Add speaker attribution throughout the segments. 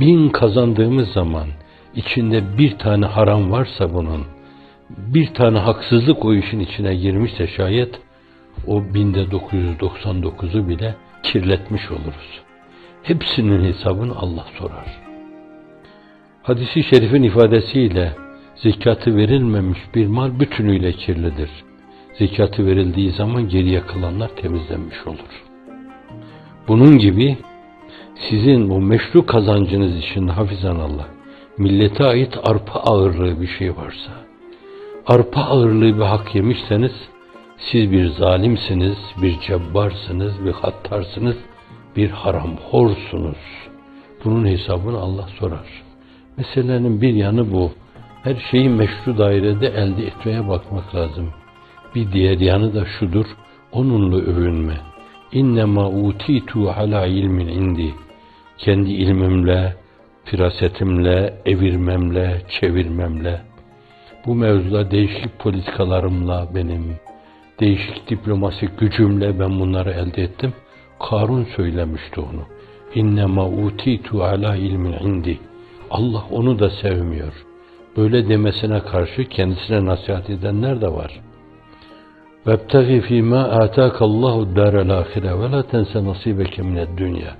Speaker 1: bin kazandığımız zaman içinde bir tane haram varsa bunun, bir tane haksızlık o işin içine girmişse şayet, o binde 999'u bile kirletmiş oluruz. Hepsinin hesabını Allah sorar. Hadisi şerifin ifadesiyle zekatı verilmemiş bir mal bütünüyle kirlidir. Zekatı verildiği zaman geriye kalanlar temizlenmiş olur. Bunun gibi sizin o meşru kazancınız içinde hafizan Allah, millete ait arpa ağırlığı bir şey varsa, arpa ağırlığı bir hak yemişseniz, siz bir zalimsiniz, bir cebbarsınız, bir hattarsınız, bir haramhorsunuz. Bunun hesabını Allah sorar. Meselenin bir yanı bu. Her şeyi meşru dairede elde etmeye bakmak lazım. Bir diğer yanı da şudur, onunla övünme. İnnemâ utitu ala ilmin indi kendi ilmimle, pirasetimle, evirmemle, çevirmemle, bu mevzuda değişik politikalarımla benim, değişik diplomasi gücümle ben bunları elde ettim. Karun söylemişti onu. İnne ma utitu ala ilmin indi. Allah onu da sevmiyor. Böyle demesine karşı kendisine nasihat edenler de var. Vebtagi fî mâ âtâkallâhu dârel âhire ve lâ tense nasîbeke mined dünya.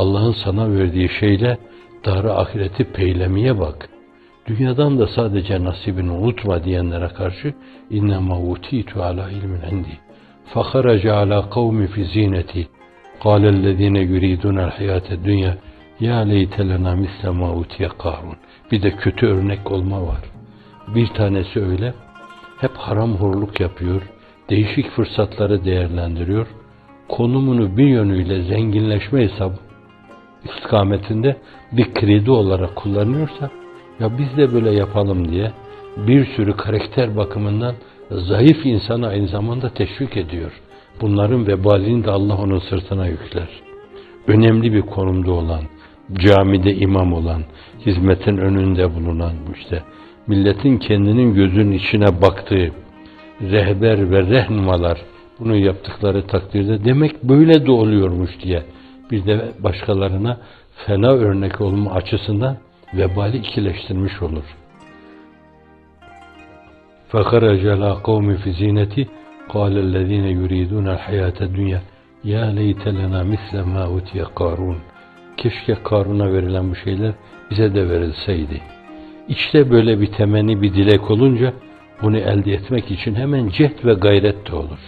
Speaker 1: Allah'ın sana verdiği şeyle darı ahireti peylemeye bak. Dünyadan da sadece nasibini unutma diyenlere karşı innema utitu ala ilmin indi. Fakharaca ala kavmi fi zineti. Kâlellezîne yuridûnel hayâte dünya ya leytelena misle ma utiye karun. Bir de kötü örnek olma var. Bir tanesi öyle. Hep haram horluk yapıyor. Değişik fırsatları değerlendiriyor. Konumunu bir yönüyle zenginleşme hesabı istikametinde bir kredi olarak kullanıyorsa, ya biz de böyle yapalım diye bir sürü karakter bakımından zayıf insanı aynı zamanda teşvik ediyor. Bunların vebalini de Allah onun sırtına yükler. Önemli bir konumda olan, camide imam olan, hizmetin önünde bulunan işte milletin kendinin gözünün içine baktığı rehber ve rehnumalar bunu yaptıkları takdirde demek böyle de oluyormuş diye bir de başkalarına fena örnek olma açısından vebali ikileştirmiş olur. فَخَرَجَ لَا قَوْمِ فِي زِينَتِ قَالَ الَّذ۪ينَ يُرِيدُونَ الْحَيَاةَ الدُّنْيَا يَا لَيْتَ لَنَا مِثْلَ مَا اُتِيَ قَارُونَ Keşke Karun'a verilen bu şeyler bize de verilseydi. İşte böyle bir temenni, bir dilek olunca bunu elde etmek için hemen cehd ve gayret de olur.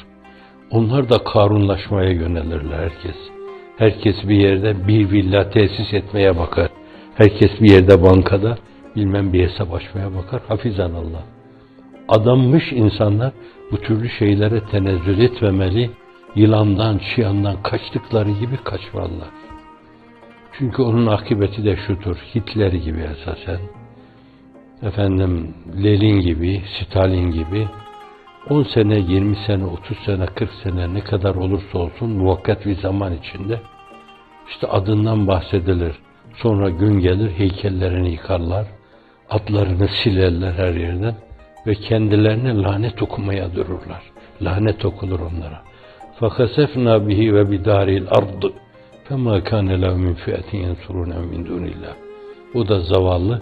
Speaker 1: Onlar da karunlaşmaya yönelirler herkes. Herkes bir yerde bir villa tesis etmeye bakar. Herkes bir yerde bankada bilmem bir hesap açmaya bakar. Hafizan Allah. Adanmış insanlar bu türlü şeylere tenezzül etmemeli, yılandan, çıyandan kaçtıkları gibi kaçmalılar. Çünkü onun akıbeti de şudur, Hitler gibi esasen, efendim Lenin gibi, Stalin gibi 10 sene, 20 sene, 30 sene, 40 sene ne kadar olursa olsun muvakkat bir zaman içinde işte adından bahsedilir. Sonra gün gelir heykellerini yıkarlar, adlarını silerler her yerden ve kendilerine lanet okumaya dururlar. Lanet okulur onlara. فَخَسَفْنَا بِهِ وَبِدَارِ الْأَرْضِ فَمَا كَانَ لَهُ مِنْ فِئَةٍ يَنْصُرُونَ مِنْ دُونِ اللّٰهِ O da zavallı,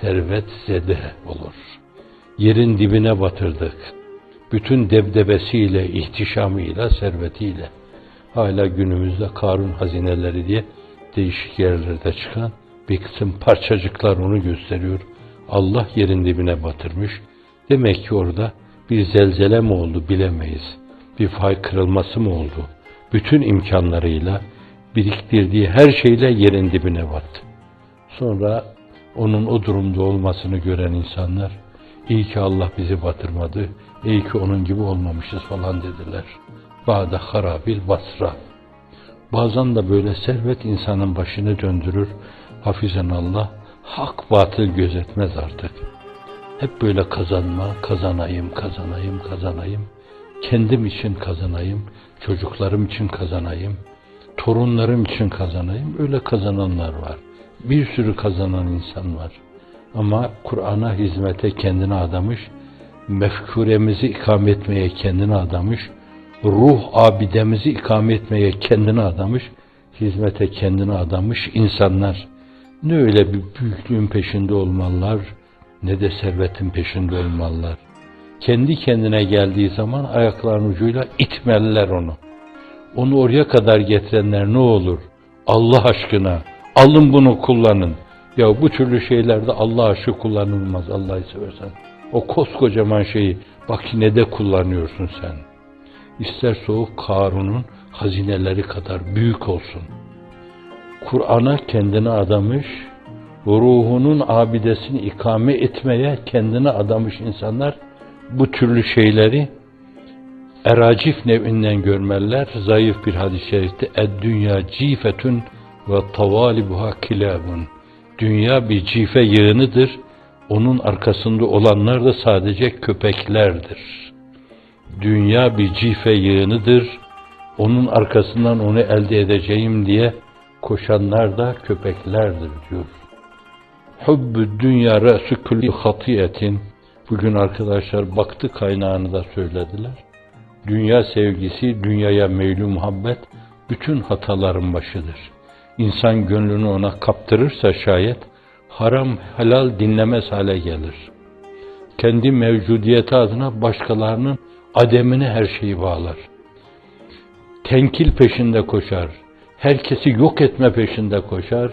Speaker 1: servet zede olur. Yerin dibine batırdık. Bütün debdebesiyle, ihtişamıyla, servetiyle. Hala günümüzde Karun hazineleri diye değişik yerlerde çıkan bir kısım parçacıklar onu gösteriyor. Allah yerin dibine batırmış. Demek ki orada bir zelzele mi oldu bilemeyiz. Bir fay kırılması mı oldu? Bütün imkanlarıyla, biriktirdiği her şeyle yerin dibine battı. Sonra onun o durumda olmasını gören insanlar, iyi ki Allah bizi batırmadı, iyi ki onun gibi olmamışız falan dediler. Bağda harabil basra. Bazen de böyle servet insanın başını döndürür, hafizan Allah, hak batıl gözetmez artık. Hep böyle kazanma, kazanayım, kazanayım, kazanayım, kendim için kazanayım, çocuklarım için kazanayım, torunlarım için kazanayım, öyle kazananlar var. Bir sürü kazanan insan var. Ama Kur'an'a hizmete kendini adamış, mefkuremizi ikame etmeye kendini adamış, ruh abidemizi ikame etmeye kendini adamış, hizmete kendini adamış insanlar Ne öyle bir büyüklüğün peşinde olmalılar, ne de servetin peşinde olmalılar. Kendi kendine geldiği zaman ayaklarının ucuyla itmeliler onu. Onu oraya kadar getirenler ne olur? Allah aşkına alın bunu kullanın. Ya bu türlü şeylerde Allah aşkı kullanılmaz Allah'ı seversen. O koskocaman şeyi bak yine de kullanıyorsun sen. İster soğuk Karun'un hazineleri kadar büyük olsun. Kur'an'a kendini adamış, ruhunun abidesini ikame etmeye kendini adamış insanlar bu türlü şeyleri eracif nevinden görmeliler. Zayıf bir hadis-i şerifte ed-dünya cifetun ve tavalibuha kilabun. Dünya bir cife yığınıdır. Onun arkasında olanlar da sadece köpeklerdir. Dünya bir cife yığınıdır. Onun arkasından onu elde edeceğim diye koşanlar da köpeklerdir diyor. Hubbü dünya re'sü külli hatiyetin. Bugün arkadaşlar baktı kaynağını da söylediler. Dünya sevgisi, dünyaya meylü muhabbet bütün hataların başıdır. İnsan gönlünü ona kaptırırsa şayet haram helal dinlemez hale gelir. Kendi mevcudiyeti adına başkalarının ademine her şeyi bağlar. Tenkil peşinde koşar. Herkesi yok etme peşinde koşar.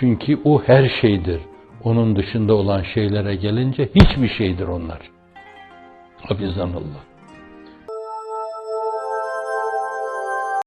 Speaker 1: Çünkü o her şeydir. Onun dışında olan şeylere gelince hiçbir şeydir onlar. Hafizanallah.